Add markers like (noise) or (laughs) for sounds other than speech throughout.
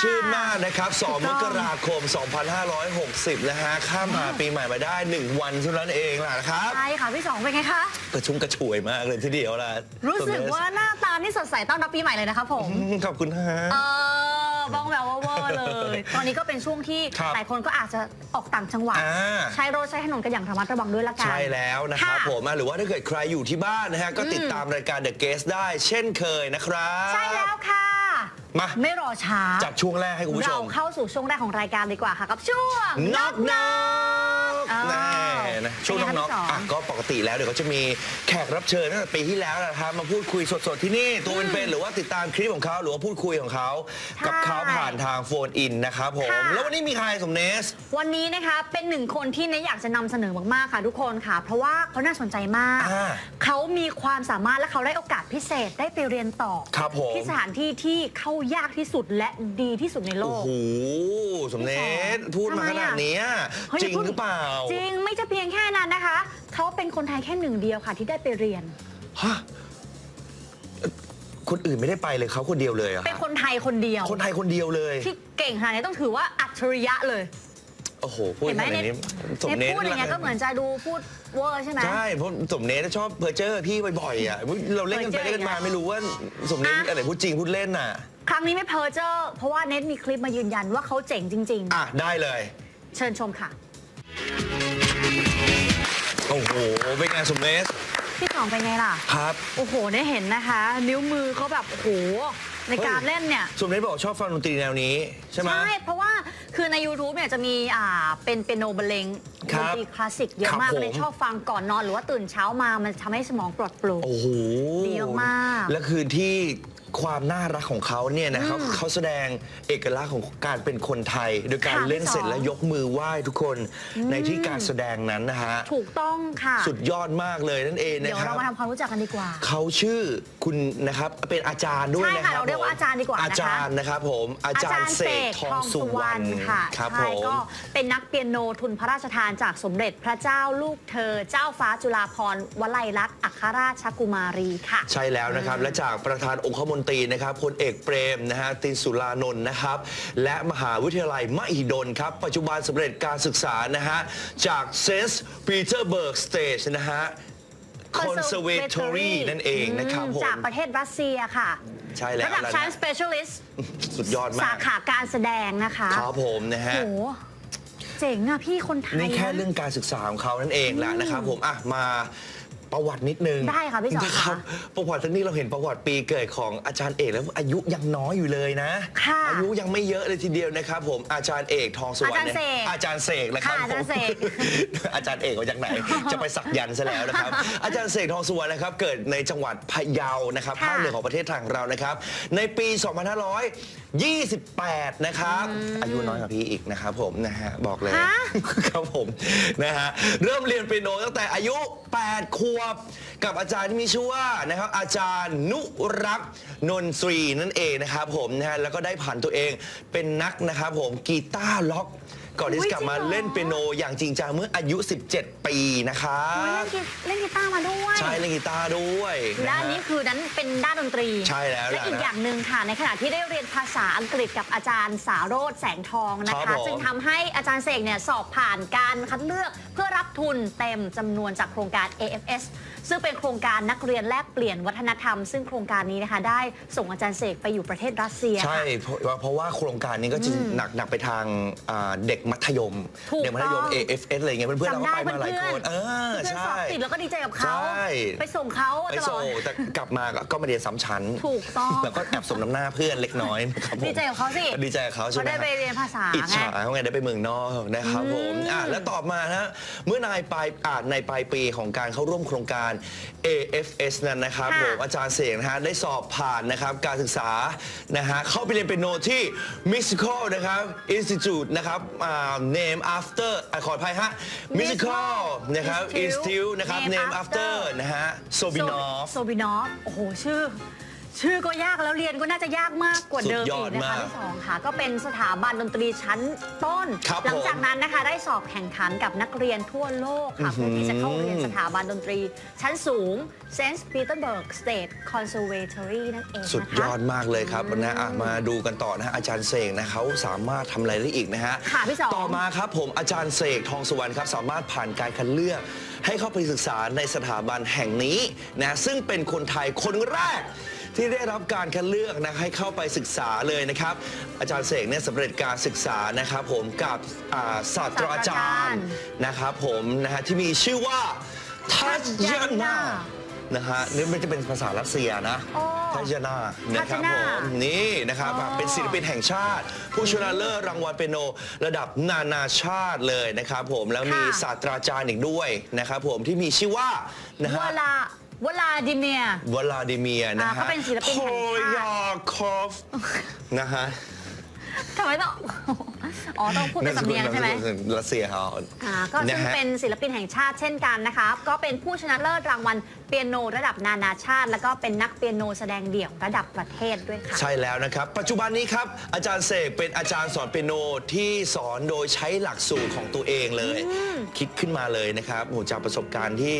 ชื่นมากนะครับ2มกราคม 2560 นะฮะ ข้ามผ่านปีใหม่มาได้ 1 วันเท่านั้นเองล่ะนะครับ ใช่ค่ะพี่สองเป็นไงคะ กระชุ่มกระชวยมากเลยทีเดียวล่ะรู้สึกว่าหน้าตานี่สดใสต้อนรับปีใหม่เลยนะคะผมอืมขอบคุณฮะ เออบ้องแววเวอร์เลย ตอนนี้ก็เป็นช่วงที่ครับหลายคนก็อาจจะออกต่างจังหวัด อ่า ใช้รถใช้ถนนกันอย่างระมัดระวังด้วยละกัน ใช่แล้วนะครับค่ะ ผมอะหรือว่าถ้าเกิดใครอยู่ที่บ้านนะฮะ ก็ติดตามรายการ The Guest ได้เช่นเคยนะครับ ใช่แล้วค่ะ มา ไม่รอช้าจัดช่วงแรกให้คุณผู้ชเรามเข้าสู่ช่วงแรกของรายการดีกว่าค่ะ กับช่วงน็อกน็อกอ้าวแน่นะ ช่วงเป็นไงน็อกคะน็อกพี่สอนอะก็ปกติแล้วเดี๋ยวก็จะมีแขกรับเชิญตั้งแต่ปีที่แล้วนะครับมาพูดคุยสดๆที่นี่ตัวเป็นๆหรือว่าติดตามคลิปของเขาหรือว่าพูดคุยของเขากับเขาผ่านทางโฟนอินนะครับผม ค่ะ แล้ววันนี้มีใครสมเนส วันนี้นะคะเป็นหนึ่งคนที่เนยอยากจะนำเสนอมากๆค่ะทุกคนค่ะ เพราะว่าเขาน่าสนใจมาก อ่าเขามีความสามารถและเขาได้โอกาสพิเศษได้ไปเรียนต่อครับผม ที่สถานที่ที่เข้ายากที่สุดและดีที่สุดในโลโอ้ก โหสมเนสพูดมาขนาดเนี้ยเฮ้ยจริงพูดหรือเปล่า จริงไม่จะเพียงแค่นั้นนะคะ เขาเป็นคนไทยแค่หนึ่งเดียวค่ะที่ได้ไปเรียน ฮะเอ่อคนอื่นไม่ได้ไปเลยเขาคนเดียวเลยเหรอะเป็นคนไทยคนเดียว คนไทยคนเดียวเลย ที่เก่งขนาดนี้ต้องถือว่าอัจฉริยะเลย โอ้โห พูดเห็นไหมขนาดเน็ตนี้สมเน็ตเนสพูดอย่างเงี้ยก็เหมือนจะดูพูดเวอร์ใช่ไหม ใช่เพราะสมเนสชอบเพอเจอร์พี่บ่อยๆอะเราเล่นกันไปเพอเจอร์เล่นกันมาอีกแล้วไม่รู้ว่าสมเนสอะ อะไรพูดจริงพูดเล่นน่ะ ครั้งนี้ไม่เพอเจอร์เพราะว่าเน็ตมีคลิปมายืนยันว่าเขาเจ๋งจริง อะ ได้เลย ๆ เชิญชมค่ะ โอ้โห เป็นไงสมเนสพี่สองเป็นไงล่ะ ครับ โอ้โห ได้เห็นนะคะ นิ้วมือเขาแบบโอ้โหในการเล่นเนี่ย สมเนสบอกชอบฟังดนตรีแนวนี้ ใช่ไหม ใช่ เพราะว่าคือใน YouTube เนี่ยจะมีอ่าเป็นเป็นโนเบลเลงคดรับนตรีคลาสสิกเยอะมากครับผม เลยชอบฟังก่อนนอนหรือว่าตื่นเช้ามามันทำให้สมองปลอดโปร่ง โอ้โหดีมากๆและคือที่ ความน่ารักของเขาเนี่ยนะครับอืมเขาแสดงเอกลักษณ์ของการเป็นคนไทย โดยการค่ะเล่นพี่สองเสร็จแล้วยกมือไหว้ทุกคนในที่การแสดงนั้นนะฮะถูกต้องค่ะ สุดยอดมากเลยนั่นเองนะเดี๋ยวครัเราบ มาทำความรู้จักกันดีกว่า เขาชื่อคุณนะครับ เป็นอาจารย์ด้วยใช่นะค่ะครับเราเรียกว่าผมอาจารย์ดีกว่านะคะ อาจารย์นะครับผมอาจารย์เสกทองสุวรรณค่ะครับผใช่ม ก็เป็นนักเปียโนทุนพระราชทานจากสมเด็จพระเจ้าลูกเธอ เจ้าฟ้าจุฬาภรณ์วลัยลักษณ์อัครราชกุมารีค่ะ ใช่แล้วนะครับ และจากประธานองคมนตรีนะครับพลเอกเปรมนะฮะตินสุรานนท์นะครับ และมหาวิทยาลัยมหิดลครับ ปัจจุบันสำเร็จการศึกษานะฮะจากเซนต์ปีเตอร์เบิร์กสเตจนะฮะ Conservatory นั่นเองนะครับอืมผม จากประเทศรัสเซียค่ะ ใช่แล้วระดับแล้วชั้น นะ specialist สุดยอดสามาก ขาการแสดงนะคะครับผมนะฮะ โหเจ๋งอะพี่คนไทยนี่แค่นะ เรื่องการศึกษาของเขานั่นเองแหละนะครับผมอะมา ประวัตินิดนึงได้ค่ะพี่สอนนะครัค่ะประวัติทั้งนี้เราเห็นประวัติปีเกิดของอาจารย์เอกแล้วอายุยังน้อยอยู่เลยนะ ค่ะอายุยังไม่เยอะเลยทีเดียวนะครับผมอาจารย์เอกทองสุวรรณเนี่ยอาจารย์เสกอาจารย์เสกนะครับค่ะอาจารย์เสก ผมอาจารย์เอกมาจากไหน จะไปสักยันต์ซะแล้วนะครับ อาจารย์เสกทองสุวรรณนะครับเกิดในจังหวัดพะเยานะครับค่ะ ภาคเหนือของประเทศไทยของเรานะครับ ในปี 2528 นะครับ อายุน้อยกว่าพี่อีกนะครับผมนะฮะบอกเลย ฮะ ครับผมนะฮะเริ่มเรียนเปียโนตั้งแต่อายุ 8 ขวบ กับอาจารย์ที่มีชื่อว่านะครับอาจารย์นุรักษ์นนทรีนั่นเองนะครับผมนะฮะแล้วก็ได้ผ่านตัวเองเป็นนักนะครับผมกีตาร์ล็อก ก่อนที่อุ๊จะยกลับมาจริงเหรอ เล่นเปียโนอย่างจริงจังเมื่ออายุ 17 ปีนะครัโอ้ยเล่บนกีเล่นกีตาร์มาด้วยใช่เล่นกีตาร์ด้วยด้านฮะนี้คือนั้นเป็นด้านดนตรีใช่แล้วและแหละอีกอย่างหนึ่งค่ะ ในขณะที่ได้เรียนภาษาอังกฤษกับอาจารย์สาโรธแสงทองนะครัคะ บผม จึงทำให้อาจารย์เสกเนี่ยสอบผ่านการคัดเลือกเพื่อรับทุนเต็มจำนวนจากโครงการ AFS ซึ่งเป็นโครงการนักเรียนแลกเปลี่ยนวัฒนธรรม ซึ่งโครงการนี้นะคะ ได้ส่งอาจารย์เสกไปอยู่ประเทศรัสเซีย ใช่ค่ะเพราะเพราะว่าโครงการนี้ก็จะหนักหนักไปทางอ่าเด็กมัธยม ถูกเด็กมัธยม ต้อง AFS อะไรเงี้ยเพื่อนๆเราจำก็ได้ไปมาหลายเพื่คอนนเออเพื่อนสอใช่ บติดแล้วก็ดีใจกับเขา ใช่ ไปส่งเขาไปตลส่องดแต่กลับมาก็ก็มาเรียนซ้ำชั้นถูกต้อง แล้วก็แอบสมน้ำหน้าเพื่อนเล็กน้อยนะครับผมดีใจกับเขาสิดีใจกับเขาใช่ไหมเขาได้ไปเรียนภาษาอิจฉาไง เขาไงได้ไปเมืองนอกนะครับผมอะแล้วต่อมานะเมื่อนายปลายอ่าในปลายปีของการเข้าร่วมโครงการ AFS นั้นนะครับค่ะผมอาจารย์เสกนะฮะได้สอบผ่านนะครับการศึกษานะฮะเข้าไปเรียนเปียโนที่ Musical นะครับ Institute นะครับอ่า name after อะขออภัยฮะ Musical นะครับ Institute Institute นะครับ Name name after after นะฮะ Sobinov โซบินอฟ โอ้โห ชื่อ ชื่อก็ยากแล้วเรียนก็น่าจะยากมากกว่าเดิมสุดยออีดกนะคะมากที่สองค่ะ ก็เป็นสถาบันดนตรีชั้นต้น ครับหลัจากผมนั้นนะคะ ได้สอบแข่งขันกับนักเรียนทั่วโลกค่ะอื้อหืเพื่ออที่จะเข้าเรียนสถาบันดนตรี ชั้นสูง St. Petersburg State Conservatory นั่นเองนะคะ สุดยอดมากเลยครับนะอะมาดูกันต่อนะฮะอาจารย์เสกนะเขาสามารถทำอะไรได้อีกนะฮะค่ะพี่สอง ต่อมาครับผมอาจารย์เสกทองสุวรรณครับสามารถผ่านการคัดเลือก ให้เข้าไปศึกษาในสถาบันแห่งนี้นะซึ่งเป็นคนไทยคนแรก ที่ได้รับการคัดเลือกนะให้เข้าไปศึกษาเลยนะครับ อาจารย์เสกเนี่ยสำเร็จการศึกษานะครับ ผมกับอ่าศาสตราจารย์นะครับ ผมนะฮะที่มีชื่อว่าทัชยานานะฮะนี่มันจะเป็นภาษารัสเซียนะ โอ้ ทัชยานานะครับทัชยาผนา มนี่นะครับอ๋อเป็นศิลปินแห่งชาติ ผู้ชนะเลิศรางวัลเปียโน ระดับนานาชาติเลยนะครับผมแล้วมีศาสตราจารย์อีกด้วยนะครับผมที่มีชื่อว่านะฮะวลา วลาดิเมียร์วลาดิเมียร์นะอ่าฮะเขาเป็นศิลปินแห่งชาติโคยาคอฟนะฮะทำไมต้อง อ๋อ ต้องพูดเป็นสำเนียงใช่ไหมรัสเซียเขาอ่าก็ซึ่งนะฮะ เป็นศิลปินแห่งชาติเช่นกันนะคะ ก็เป็นผู้ชนะเลิศรางวัลเปียโนระดับนานาชาติ แล้วก็เป็นนักเปียโนแสดงเดี่ยวระดับประเทศด้วยค่ะ ใช่แล้วนะครับ ปัจจุบันนี้ครับ อาจารย์เสกเป็นอาจารย์สอนเปียโนที่สอนโดยใช้หลักสูตรของตัวเองเลย คิดขึ้นมาเลยนะครับโหจากประสบการณ์ที่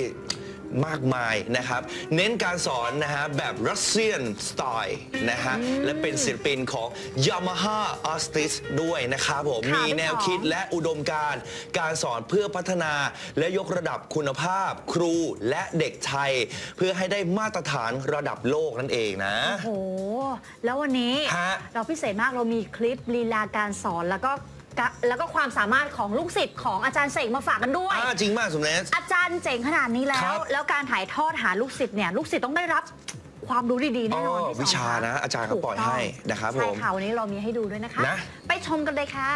มากมายนะครับ เน้นการสอนนะฮะแบบรัสเซียนสไตล์นะฮะและเป็นศิลปินของ Yamaha Artist ด้วยนะครับผมค่ะมีพี่แนวสองคิด และอุดมการณ์การสอนเพื่อพัฒนาและยกระดับคุณภาพ ครูและเด็กไทย เพื่อให้ได้มาตรฐานระดับโลกนั่นเองนะ โอ้โห แล้ววันนี้ฮะ เราพิเศษมากเรามีคลิปลีลาการสอนแล้วก็ กะแล้วก็ความสามารถของลูกศิษย์ของอาจารย์เสกมาฝากกันด้วย อ่าจริงมากสมเด็จอาจารย์เจ๋งขนาดนี้แล้ครัวบแล้วการถ่ายทอดหาลูกศิษย์เนี่ยลูกศิษย์ต้องได้รับความรู้ดีๆแน่นอนอ๋อพี่สองวิชานะค่อาจารย์เขาปล่อยให้นะครับใช่ผมค่ะวันนี้เรามีให้ดูด้วยนะคะ นะ ไปชมกันเลยค่ะ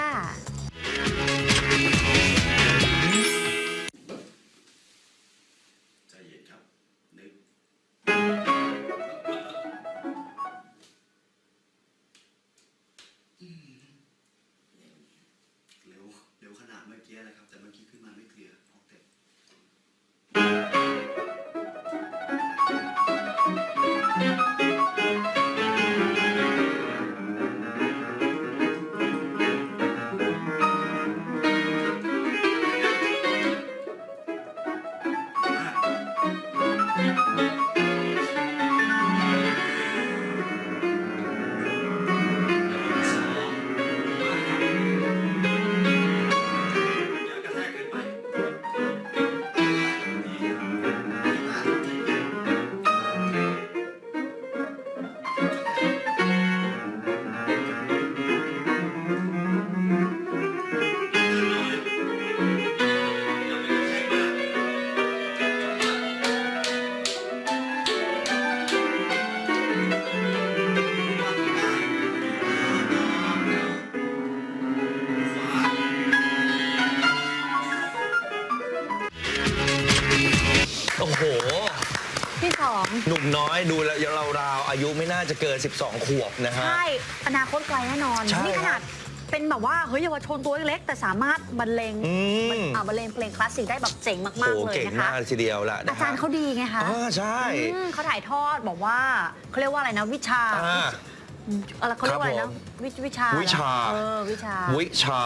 จะเกิน 12 ขวบนะฮะ ใช่ อนาคตไกลแน่นอน ใช่นี่ขครันาบดเป็นแบบว่า เฮ้ยเยาวชนตัวเล็กๆแต่สามารถบรรเลงอืมอ่าบรรเลงเพลงคลาสสิกได้แบบเจ๋งโอ้มากโหๆเลยเก่งนะคะมากทีเดียวละนะอาจารย์เขาดีไงคะอ่าใช่อืมเขาถ่ายทอดบอกว่าเขาเรียกว่าอะไรนะวิชาอ่า อะไรเขาเรียกว่าอะไรครันะบผมวิวิชาวิชา เออวิชา วิชา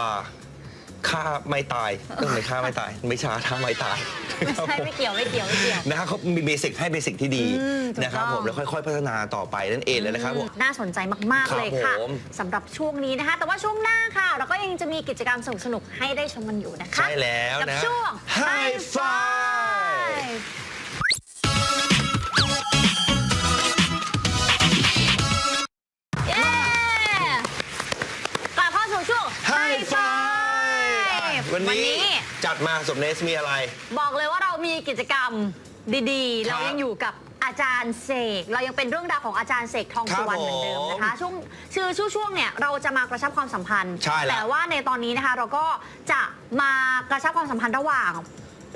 ฆ่าไม่ตายเออไม่ฆ่าไม่ตายวิชาท่าไม่ตายไม่ใช่ไม่เกี่ยวไม่เกี่ยวไม่เกี่ยว นะครับเขามีเบสิกให้เบสิกที่ดีอืมถูกนะครับต้องผมแล้วค่อย ๆ พัฒนาต่อไปนั่นเองเลยนะครับผม น่าสนใจมาก ครัๆ บเลยค่ะผม สำหรับช่วงนี้นะคะ แต่ว่าช่วงหน้าค่ะ เราก็ยังจะมีกิจกรรมสนุกๆให้ได้ชมกันอยู่นะคะใช่แล้วกับนะช่วง High Five วันวันนี้ นี้จัดมาสมเนสมีอะไร บอกเลยว่าเรามีกิจกรรมดีๆ ครัเราบยังอยู่กับอาจารย์เสก เรายังเป็นเรื่องราวของอาจารย์เสกทองครับสุวรรณเหมือนเดิมนะคะผมช่วงชื่อช่วงช่วงเนี่ยเราจะมากระชับความสัมพันธ์ ใช่แล้วแต่ว่าในตอนนี้นะคะเราก็จะมากระชับความสัมพันธ์ระหว่าง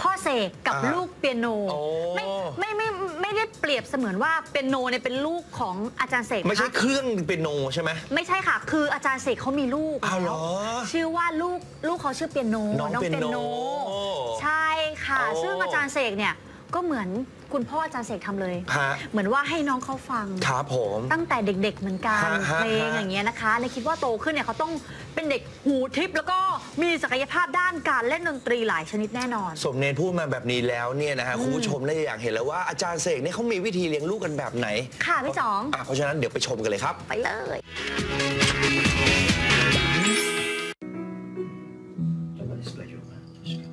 พ่อเสกกับอ่าฮะลูกเปียโนโอ้ไม่ไม่ไม่ไม่ได้เปรียบเสมือนว่าเปียโนเนี่ยเป็นลูกของอาจารย์เสกไม่ใช่นะคะเครื่องเป็นโนใช่ไหม ไม่ใช่ค่ะ คืออาจารย์เสกเขามีลูกอ้าวเหรอแล้วชื่อว่าลูกลูกเขาชื่อเปียโนน้องเปียโน ใช่ค่ะ โอ้ ซึ่งอาจารย์เสกเนี่ยก็เหมือนคุณพ่ออาจารย์เสกทำเลย ฮะเหมือนว่าให้น้องเขาฟัง ครับผม ตั้งแต่เด็กๆเหมือนกันฮะฮะเพลงฮะอย่างเงี้ยนะคะในคิดว่าโตขึ้นเนี่ยเขาต้องเป็นเด็กหูทิพย์แล้วก็ มีศักยภาพด้านการเล่นดนตรีหลายชนิดแน่นอน สมเนนพูดมาแบบนี้แล้วเนี่ยนะฮะ อืม คุณผู้ชมได้อยากเห็นแล้วว่าอาจารย์เสกเนี่ยเขามีวิธีเลี้ยงลูกกันแบบไหน ค่ะพี่จ๋อง อ่ะเพราะฉะนั้นเดี๋ยวไปชมกันเลยครับ ไปเลย Давай споем, Анечка.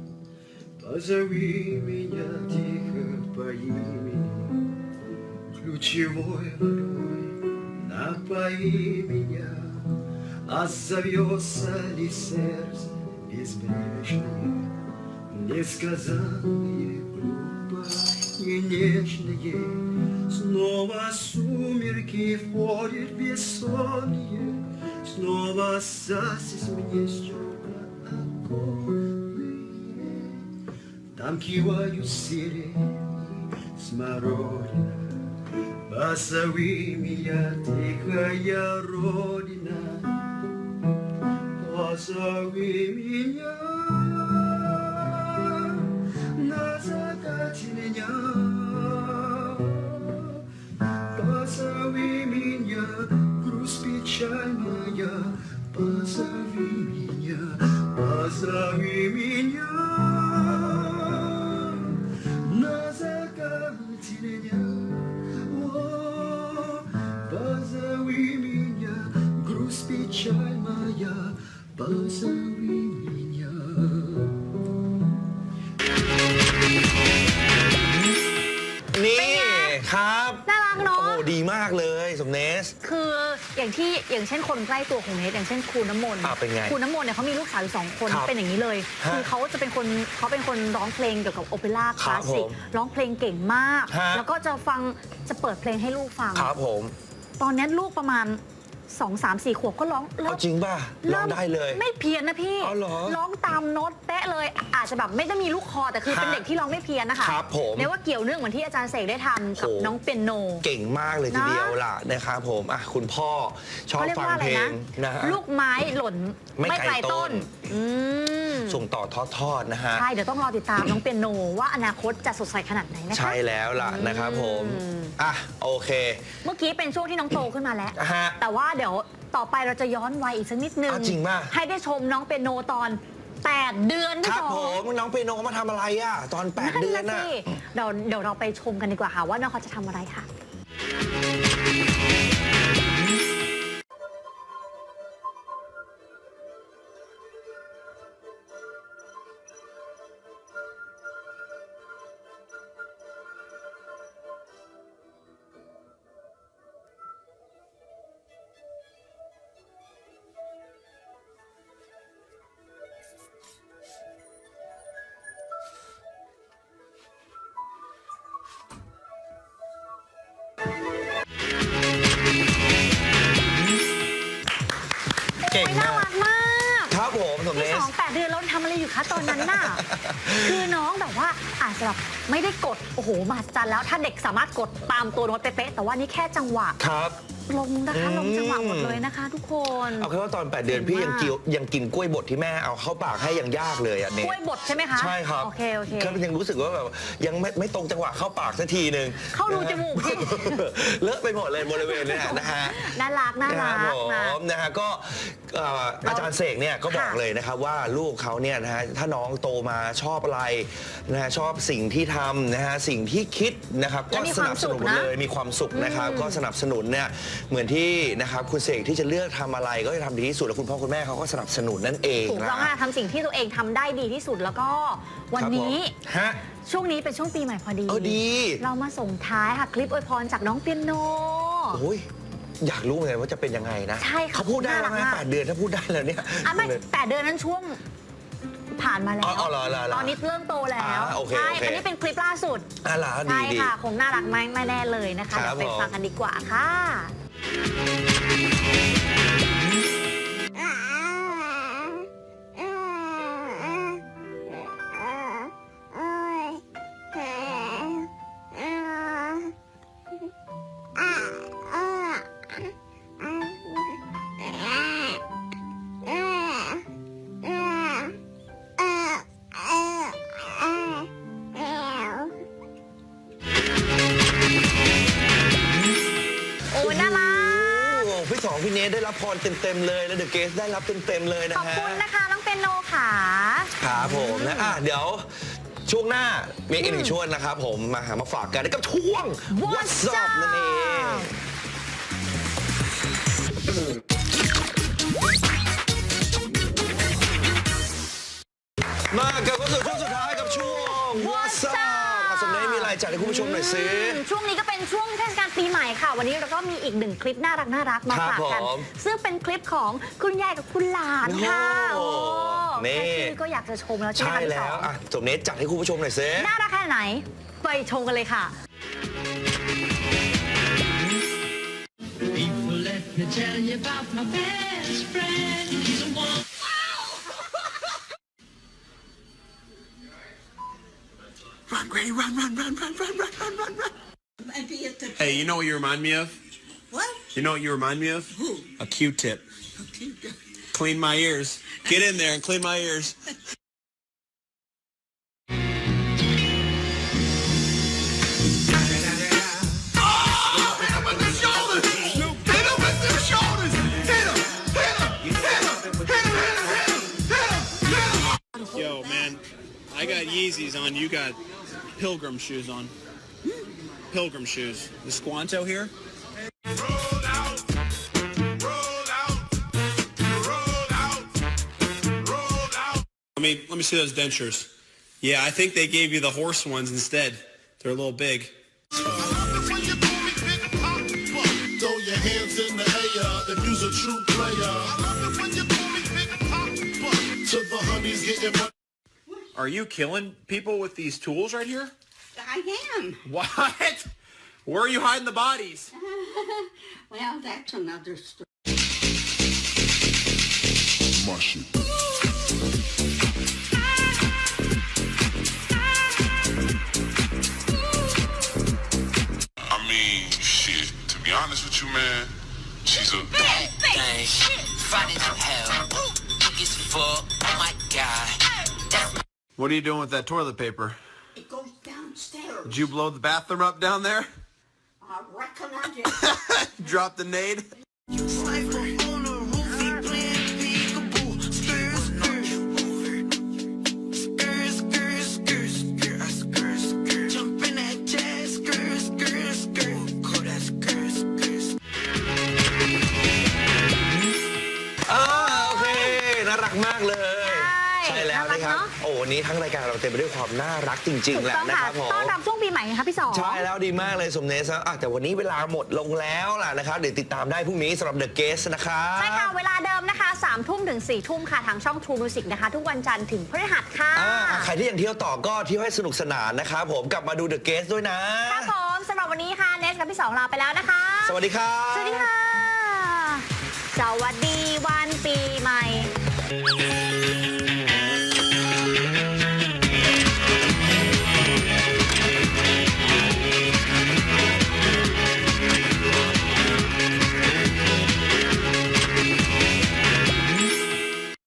Позови меня тихо по имени, Ключевой водой напои меня, Отзовется ли сердце безбрежное, Несказанные, глупые, нежные, Снова сумерки входят бессонные, Снова сасись мне стекла оконные, Там кивают сирени, смородина, Позови меня, тихая родина, Позови меня, на закате меня, Позови меня, грусть печаль моя, Позови меня, позови меня, на закате меня, О, позови меня, грусть печаль моя. นี่ครับน่ารักโอ้เนาะโหดีมากเลยสมเนส คืออย่างที่อย่างเช่นคนใกล้ตัวของเนทอย่างเช่นครูน้ำมนต์อะเป็นไงครูน้ำมนต์เนี่ยเขามีลูกสาวอยู่สองคนครับเป็นอย่างนี้เลยฮะคือเขาจะเป็นคนเขาเป็นคนร้องเพลงเกี่ยวกับโอเปร่าคครัลาบสสิกผมร้องเพลงเก่งมาก ฮะ แล้วก็จะฟังจะเปิดเพลงให้ลูกฟัง ครับผม ตอนนี้ลูกประมาณ 2 3 4ขวบก็ร้องเริ่เอามจริงป่ะลองได้เลย ไม่เพี้ยนนะพี่อ๋อเหรอร้องตามโน้ตเป๊ะเลยอาจจะแบบไม่ได้มีลูกคอแต่คือฮะเป็นเด็กที่ร้องไม่เพี้ยนนะคะครับผมเรียกว่าเกี่ยวเนื่องเหมือนที่อาจารย์เสกได้ทำกับโอ้น้องเปียโน เก่งมากเลยทีนะเดียวล่ะนะครับผมอะคุณพ่อชอบเขาเรียกฟังว่าอะไรเพลนะ งนะฮะ ลูกไม้หล่นไม่ไกลไกลต้ต้นนอืม ส่งต่อทอดๆนะฮะ ใช่ เดี๋ยวต้องรอติดตามน้องเปียโนว่าอนาคตจะสดใสขนาดไหนนะคะ ใช่แล้วล่ะนะครับผม อืม อะ โอเค เมื่อกี้เป็นช่วงที่น้องโตขึ้นมาแล้ว ฮะแต่ว่าเดี๋ยวต่อไปเราจะย้อนวัยอีกสักนิดนึง อ้าวจริงป่ะ ให้ได้ชมน้องเปียโนตอน 8 เดือนคพี่รับสอผงมน้องเปียโนมาทำอะไรอะ ตอน 8 เดือนน่ะน่ะ สิเดี๋ยวเดี๋ยวเราไปชมกันดีกว่าค่ะว่าน้องเขาจะทำอะไรค่ะ เก่งโอ้ยน่ามากรักมากครับผมสมเนพี่สสองแปดเดือนแล้วทำอะไรอยู่คะตอนนั้นน่ะ คือน้องแบบว่าอาจจะแบบไม่ได้กด โอ้โหมหัศจรรย์แล้วถ้าเด็กสามารถกดตามตัวโน้ตเป๊ะๆแต่ว่านี่แค่จังหวะ ครับลงนะคะอืมลงจังหวะหมดเลยนะคะ ทุกคนเอาแค่ว่าตอน 8 เดือนเก่งพี่ยังมากกิวยังกินกล้วยบดที่แม่เอาเข้าปากให้ยังยากเลยอะเนกสล้วยบดใช่ไหมคะใช่ครับโอเคโอเค ก็ยังรู้สึกว่าแบบยังไม่ไม่ตรงจังหวะเข้าปากสักทีหนึ่งเข้ารูจมูกพี่เลอะไปหมดเลยบริเวณเนี้นะฮะน่ารักน่านะรัคกรับผนะ มนะฮะก็เอ่ออาจารย์เสกเนี่ยก็บอกค่ะเลยนะครับว่าลูกเขาเนี่ยนะฮะถ้าน้องโตมาชอบอะไรนะฮะชอบสิ่งที่ทำนะฮะสิ่งที่คิดนะครับแล้ก็วมีสนับสนุนความสุขนะ เลยมีความสุขนะครับอืมก็สนับสนุนเนี่ยเหมือนที่นะครับคุณเสกที่จะเลือกทำอะไรก็จะทำดีที่สุดแล้วคุณพ่อคุณแม่เขาก็สนับสนุนนั่นเองถูกต้องนะค่ะทำสิ่งที่ตัวเองทำได้ดีที่สุดแล้วก็วันนี้ครับผมฮะ ช่วงนี้เป็นช่วงปีใหม่พอดี เออดี เรามาส่งท้ายค่ะคลิปอวยพรจากน้องเปียโน โอ้ยอยากรู้เหมือนกันว่าจะเป็นยังไงนะใช่ค่ะเขาพูดได้แล้วไหมน่ารักมาก แปดเดือนถ้าพูดได้แล้วเนี่ย อะไม่แปดเดือนนั้นช่วงผ่านมาแล้วอ๋ออ๋อเหรอเหรอเหรอตอนนี้เริ่มโตแล้วอ่าโอเคใช่โอเค อันนี้เป็นคลิปล่าสุด อะเหรอดีใช่ดี ค่ะ คงน่ารักไม่ไม่แน่เลยนะคะ ครัเดี๋บยวไปผม ฟังกันดีกว่าค่ะ Música รเต็มๆเลย แล้วเดอะเกสได้รับเต็มๆเลยนะขอบฮะคุณนะคะน้องเป็นโนค่ะ ครับผมนะอะเดี๋ยวช่วงหน้ามีอีกหนึ่งช่วงนะครับผมมาหามาฝากกันกับช่วง What's up นั่นเอง มากับก็สู่ช่วงสุดท้ายกับช่วง What's up อะสมเด็จมีอะไรจัดให้คุณผู้ชมหน่อยสิช่วงนี้ก็เป็น ช่วงเทศกาลปีใหม่ค่ะ วันนี้เราก็มีอีกหนึ่งคลิปน่ารักน่ารักมาครับฝากกันผม ซึ่งเป็นคลิปของคุณยายกับคุณหลานค่ะโอ้โอ้นี่แค่ชื่อก็อยากจะชมแล้วใช่ไหมใช่คะพี่แล้สอวงอะสมเด็จจัดให้คุณผู้ชมหน่อยสิน่ารักแค่ไหน ไปชมกันเลยค่ะ People, let me tell you about my best friend. He's a one. Run, Granny, run, run, run, run, run, run, run, run, run. Maybe at the Hey, you know what you remind me of? what? You know what you remind me of? Who? A Q-tip. Clean my ears. Get in there and clean my ears. Yo, man, I got Yeezys on. You got Pilgrim shoes on pilgrim shoes. The Squanto here. Let me let me see those dentures. Yeah, I think they gave you the horse ones instead. They're a little big. Are you killing people with these tools right here? I am. What? Where are you hiding the bodies? (laughs) Well, that's another story. I mean, shit. To be honest with you, man, she's a bad thing. Fine as hell. Big as fuck. Oh my god. What are you doing with that toilet paper? It downstairs. Did you blow the bathroom up down there? I recommend I did. (laughs) Drop the nade? นนี้ทั้งรายการเราเต็มไปด้วยความน่ารักจริง ๆ แหละต้องนะค่ะครับผม ต้อนรับช่วงปีใหม่นะคะพี่สอง ใช่แล้วดีมากเลยสมเนสอะแต่วันนี้เวลาหมดลงแล้วล่ะนะครับ เดี๋ยวติดตามได้พรุ่งนี้สำหรับ The Guest นะครับ ใช่ค่ะ เวลาเดิมนะคะ3ามทุ่มถึง4ี่ทุ่มค่ะ ทางช่อง True Music นะคะ ทุกวันจันทร์ถึงพฤหัสค่ะ อ่าอะใครที่ยังเที่ยวต่อก็เที่ยวให้สนุกสนานนะครับผมกลับมาดู The Guest ด้วยนะ ครับผมสำหรับวันนี้ค่ะ เนสกับพี่สองลาไปแล้วนะคะ สวัสดีครับ สวัสดีค่ะ สวัสดีวันปีใหม่